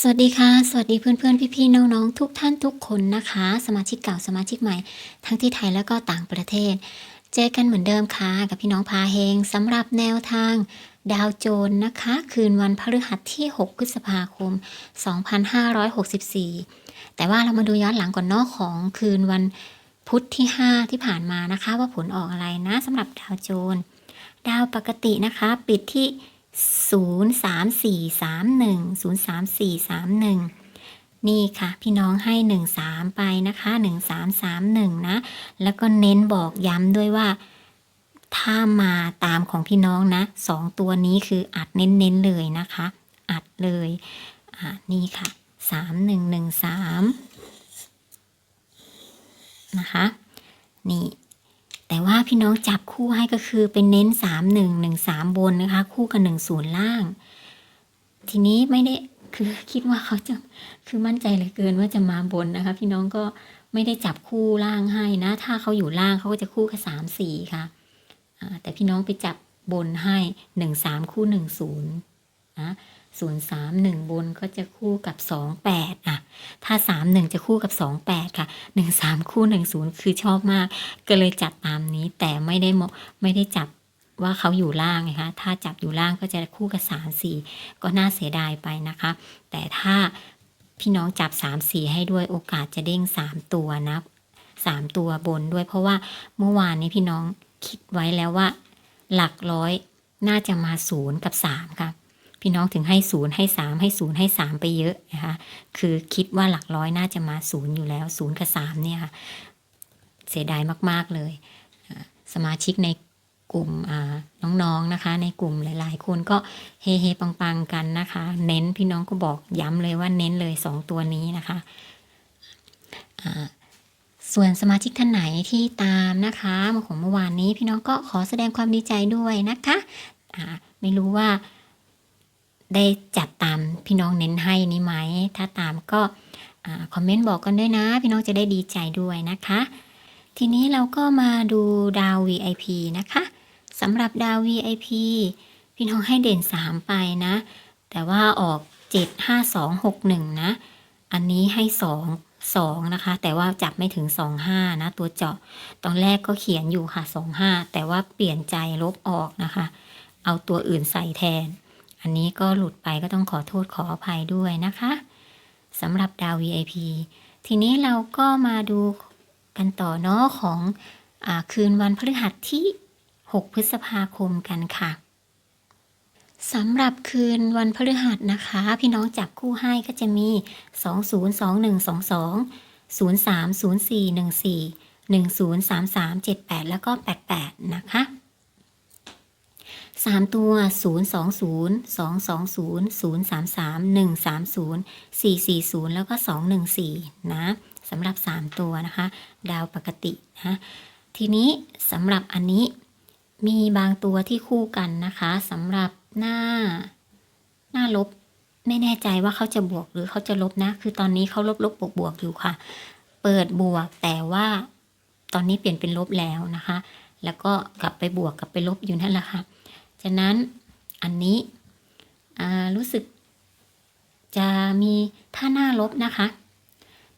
สวัสดีค่ะ สวัสดีเพื่อนๆ พี่ๆ น้องๆ ทุกท่านทุกคนนะคะ สมาชิกเก่าสมาชิกใหม่ ทั้งที่ไทยแล้วก็ต่างประเทศ เจอกันเหมือนเดิมค่ะ กับพี่น้องพาเฮงสำหรับแนวทาง ดาวโจนนะคะ คืนวันพฤหัสที่ 6 พฤษภาคม 2564 แต่ว่าเรามาดูย้อนหลังก่อนนอกของคืนวันพุธที่ 5 ที่ผ่านมานะคะ ว่าผลออกอะไรนะสำหรับดาวโจน ดาวปกตินะคะ ปิดที่ 0 3 4 3 1 0 3 4 3 1 นี่ค่ะ พี่น้องให้ 1 3 ไปนะคะ 1 3 3 1 นะ แล้วก็เน้นบอกย้ำด้วยว่า ถ้ามาตามของพี่น้องนะสองตัวนี้คืออัดเน้นๆเลยนะคะ อัดเลย อ่า นี่ค่ะ 3 1 1 3 นะคะ นี่ แต่ว่าพี่น้องจับคู่ให้ก็คือเป็นเน้นสามหนึ่งหนึ่งสามบนนะคะ คู่กับหนึ่งศูนย์ล่าง ทีนี้ไม่ได้คือคิดว่าเขาจะคือมั่นใจเหลือเกินว่าจะมาบนนะคะ พี่น้องก็ไม่ได้จับคู่ล่างให้นะ ถ้าเขาอยู่ล่างเขาก็จะคู่กับสามสี่ค่ะแต่พี่น้องไปจับบนให้หนึ่งสามคู่หนึ่งศูนย์ นะศูนย์สามหนึ่งบนก็จะคู่กับสองแปดอะ ถ้าสามหนึ่งจะคู่กับสองแปดค่ะหนึ่งสามคู่หนึ่งศูนย์คือชอบมาก ก็เลยจัดตามนี้แต่ไม่ได้มไม่ได้จับว่าเขาอยู่ล่างนะคะ ถ้าจับอยู่ล่างก็จะคู่กับสามสี่ก็น่าเสียดายไปนะคะ แต่ถ้าพี่น้องจับสามสี่ให้ด้วยโอกาสจะเด้งสามตัวนะสามตัวบนด้วย เพราะว่าเมื่อวานนี้พี่น้องคิดไว้แล้วว่า หลักร้อยน่าจะมาศูนย์กับสามค่ะ พี่น้องถึงให้ศูนย์ให้สามให้ศูนย์ให้สามไปเยอะนะคะคือคิดว่าหลักร้อยน่าจะมาศูนย์อยู่แล้วศูนย์กับสามเนี่ยค่ะเสียดายมาก ๆ เลย สมาชิกในกลุ่มน้องๆนะคะ ในกลุ่มหลาย ๆ คนก็เฮเฮปังๆกันนะคะ เน้นพี่น้องก็บอกย้ำเลยว่าเน้นเลยสองตัวนี้นะคะส่วนสมาชิกท่านไหนที่ตามนะคะมาของเมื่อวานนี้พี่น้องก็ขอแสดงความดีใจด้วยนะคะอ่าไม่รู้ว่า ได้จัดตามพี่น้องเน้นให้นี่ไหม ถ้าตามก็คอมเมนต์บอกกันด้วยนะ พี่น้องจะได้ดีใจด้วยนะคะ ทีนี้เราก็มาดูดาว VIP นะคะสำหรับดาว VIP พี่น้องให้เด่น 3 ไปนะ แต่ว่าออก 7 5 2 6 1 นะ อันนี้ให้ 2 2 นะคะ แต่ว่าจับไม่ถึง 2 5 นะ ตัวเจาะ ตอนแรกก็เขียนอยู่ค่ะ 2 5 แต่ว่าเปลี่ยนใจลบออกนะคะ เอาตัวอื่นใส่แทน อันนี้ก็หลุดไปก็ต้องขอโทษขออภัยด้วยนะคะสำหรับดาว VIP ทีนี้เราก็มาดูกันต่อเนาะของอคืนวันพฤหัสที่ 6 พฤษภาคมกันค่ะสำหรับคืนวันพฤหัสนะคะ พี่น้องจับคู่ให้ก็จะมี 202122 030414 103378 แล้วก็ 88 นะคะ สามตัว0 2 0 2 2 0 0 3 3 1 3 0 4 4 0แล้วก็2 1 4นะสำหรับ3ตัวนะคะ ดาวปกตินะทีนี้สำหรับอันนี้มีบางตัวที่คู่กันนะคะสำหรับหน้าหน้าลบไม่แน่ใจว่าเขาจะบวกหรือเขาจะลบนะ คือตอนนี้เขาลบลบบวกบวกอยู่ค่ะ เปิดบวกแต่ว่าตอนนี้เปลี่ยนเป็นลบแล้วนะคะ แล้วก็กลับไปบวกกลับไปลบอยู่นั่นแหละค่ะ ฉะนั้นอันนี้รู้สึกจะมีถ้าหน้าลบนะคะ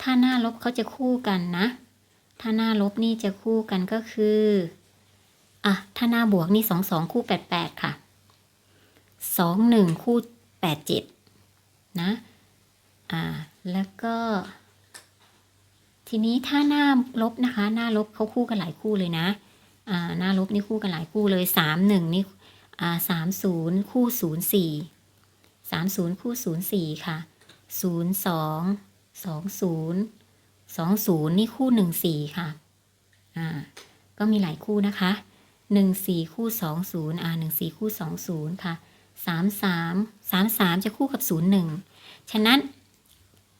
ถ้าหน้าลบเขาจะคู่กันนะถ้าหน้าลบนี่จะคู่กันก็คืออะถ้าหน้าบวกนี่สองสองคู่แปดแปดค่ะสองหนึ่งคู่แปดเจ็ดนะอ่าแล้วก็ ทีนี้ถ้าหน้าลบนะคะ หน้าลบเขาคู่กันหลายคู่เลยนะอ่าหน้าลบนี่คู่กันหลายคู่เลยสามหนึ่งนี่ สามศูนย์คู่ศูนย์สี่สามศูนย์คู่ศูนย์สี่ค่ะศูนย์สองสองศูนย์สองศูนย์นี่คู่หนึ่งสี่ค่ะอ่าก็มีหลายคู่นะคะหนึ่งสี่คู่สองศูนย์อ่าหนึ่งสี่คู่สองศูนย์ค่ะสามสามสามสามจะคู่กับศูนย์หนึ่งฉะนั้น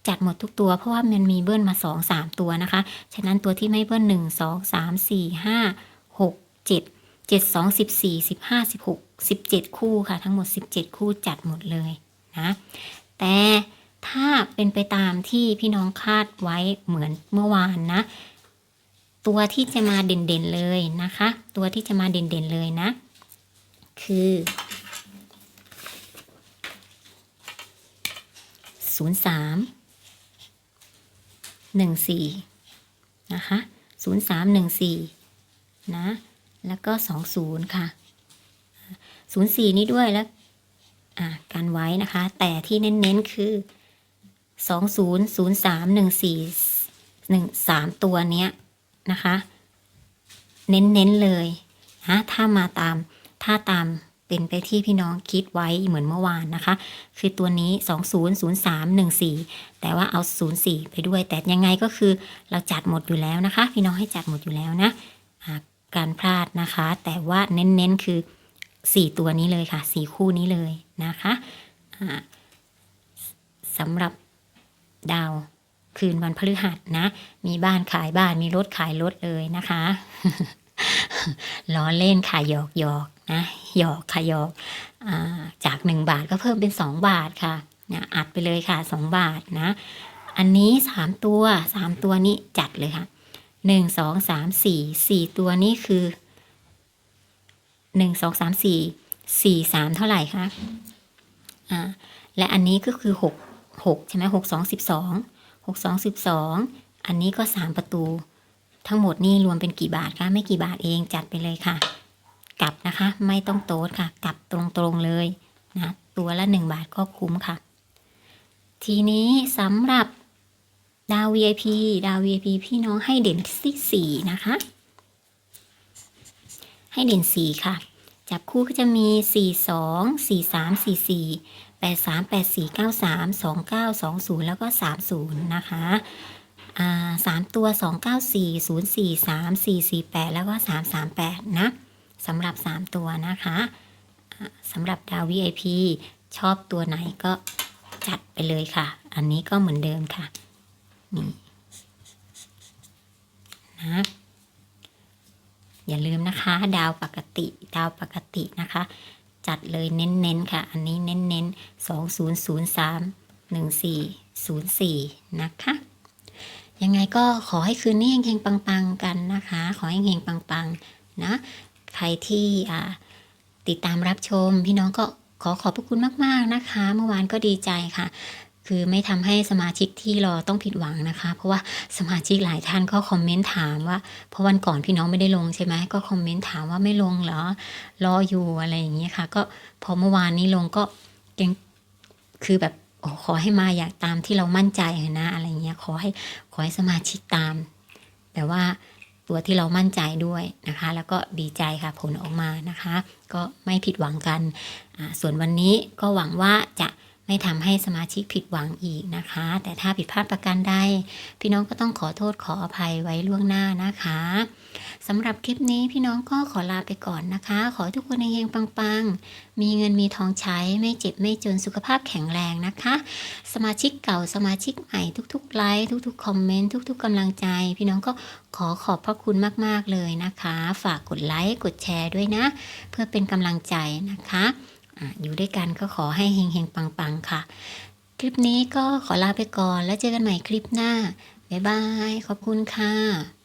จัดหมดทุกตัวเพราะว่ามันมีเบิ้ลมาสองสามตัวนะคะ ฉะนั้นตัวที่ไม่เบิ้ลหนึ่งสองสามสี่ห้าหกเจ็ดเจ็ดสองสิบสี่สิบห้าสิบหก สิบเจ็ดคู่ค่ะ ทั้งหมดสิบเจ็ดคู่จัดหมดเลยนะแต่ถ้าเป็นไปตามที่พี่น้องคาดไว้เหมือนเมื่อวานนะ ตัวที่จะมาเด่นๆเลยนะคะ ตัวที่จะมาเด่นๆเลยนะ คือ0ศูนย์สามหนึ่งสี่นะคะศูนย์สามหนึ่งสี่นะ แล้วก็สองศูนย์ค่ะ ศูนย์สี่นี้ด้วยแล้วอ่ากันไว้นะคะ แต่ที่เน้นๆคือสองศูนย์ศูนย์สามหนึ่งสี่หนึ่งสามตัวเนี้ยนะคะ เน้นๆเลยนะถ้ามาตามถ้าตามเป็นไปที่พี่น้องคิดไว้เหมือนเมื่อวานนะคะ คือตัวนี้ 200314 แต่ว่าเอา 04 ไปด้วย แต่ยังไงก็คือเราจัดหมดอยู่แล้วนะคะ พี่น้องให้จัดหมดอยู่แล้วนะการพลาดนะคะ แต่ว่าเน้นๆคือ 4 ตัวนี้เลยค่ะ 4 คู่นี้เลยนะคะสำหรับดาวคืนวันพฤหัสนะ มีบ้านขายบ้านมีรถขายรถเลยนะคะล้อเล่นค่ะหยอกหยอกนะหยอกค่ะหยอกอาจากหนึ่งบาทก็เพิ่มเป็นสองบาทค่ะนะอัดไปเลยค่ะสองบาทนะ อันนี้สามตัวสามตัวนี้จัดเลยค่ะหนึ่งสองสามสี่สี่ตัวนี้คือ หนึ่งสองสามสี่สี่สามเท่าไหร่คะอ่าและอันนี้ก็คือหกหกใช่ไหมหกสองสิบสองหกสองสิบสองอันนี้ก็สามประตู ทั้งหมดนี่รวมเป็นกี่บาทคะไม่กี่บาทเองจัดไปเลยค่ะ กลับนะคะ ไม่ต้องโต๊ดค่ะ กลับตรงๆเลยนะตัวละหนึ่งบาทก็คุ้มค่ะ ทีนี้สำหรับดาว VIP ดาว VIP พี่น้องให้เด่นที่สี่นะคะ ให้เด่นสี่ค่ะ จับคู่ก็จะมี 42 43 44 83 84 93 29 20 แล้วก็ 30 นะคะสามตัว 294 04 3 4 4 8 แล้วก็ 338 นะสำหรับ 3 ตัวนะคะสำหรับดาว VIP ชอบตัวไหนก็จัดไปเลยค่ะ อันนี้ก็เหมือนเดิมค่ะ นี่ นะ อย่าลืมนะคะ ดาวปกติ ดาวปกตินะคะ จัดเลยเน้นๆค่ะ อันนี้เน้นๆสองศูนย์ศูนย์สามหนึ่งสี่ศูนย์สี่นะคะ ยังไงก็ขอให้คืนนี้เฮงๆปังๆกันนะคะ ขอให้เฮงๆปังๆนะ ใครที่ติดตามรับชมพี่น้องก็ขอขอบพระคุณมาก ๆ นะคะ เมื่อวานก็ดีใจค่ะ คือไม่ทำให้สมาชิกที่รอต้องผิดหวังนะคะ เพราะว่าสมาชิกหลายท่านก็คอมเมนต์ถามว่าเพราะวันก่อนพี่น้องไม่ได้ลงใช่ไหมก็คอมเมนต์ถามว่าไม่ลงเหรอรออยู่อะไรอย่างเงี้ยค่ะ ก็พอเมื่อวานนี้ลงก็ยังคือแบบโอ้ขอให้มาอยากตามที่เรามั่นใจนะอะไรเงี้ยขอให้ขอให้สมาชิกตาม แต่ว่าตัวที่เรามั่นใจด้วยนะคะ แล้วก็ดีใจค่ะผลออกมานะคะ ก็ไม่ผิดหวังกันอ่าส่วนวันนี้ก็หวังว่าจะ ไม่ทำให้สมาชิกผิดหวังอีกนะคะ แต่ถ้าผิดพลาดประการใดพี่น้องก็ต้องขอโทษขออภัยไว้ล่วงหน้านะคะสำหรับคลิปนี้พี่น้องก็ขอลาไปก่อนนะคะ ขอทุกคนเฮงๆปังๆ มีเงินมีทองใช้ไม่เจ็บไม่จนสุขภาพแข็งแรงนะคะ สมาชิกเก่าสมาชิกใหม่ทุกๆไลค์ทุกๆคอมเมนต์ทุก ๆกำลังใจ พี่น้องก็ขอขอบพระคุณมากๆเลยนะคะ ฝากกดไลค์กดแชร์ด้วยนะ เพื่อเป็นกำลังใจนะคะ อยู่ด้วยกันก็ขอให้เฮงๆ ปังๆ ค่ะ คลิปนี้ก็ขอลาไปก่อนแล้วเจอกันใหม่คลิปหน้า บ๊ายบาย ขอบคุณค่ะ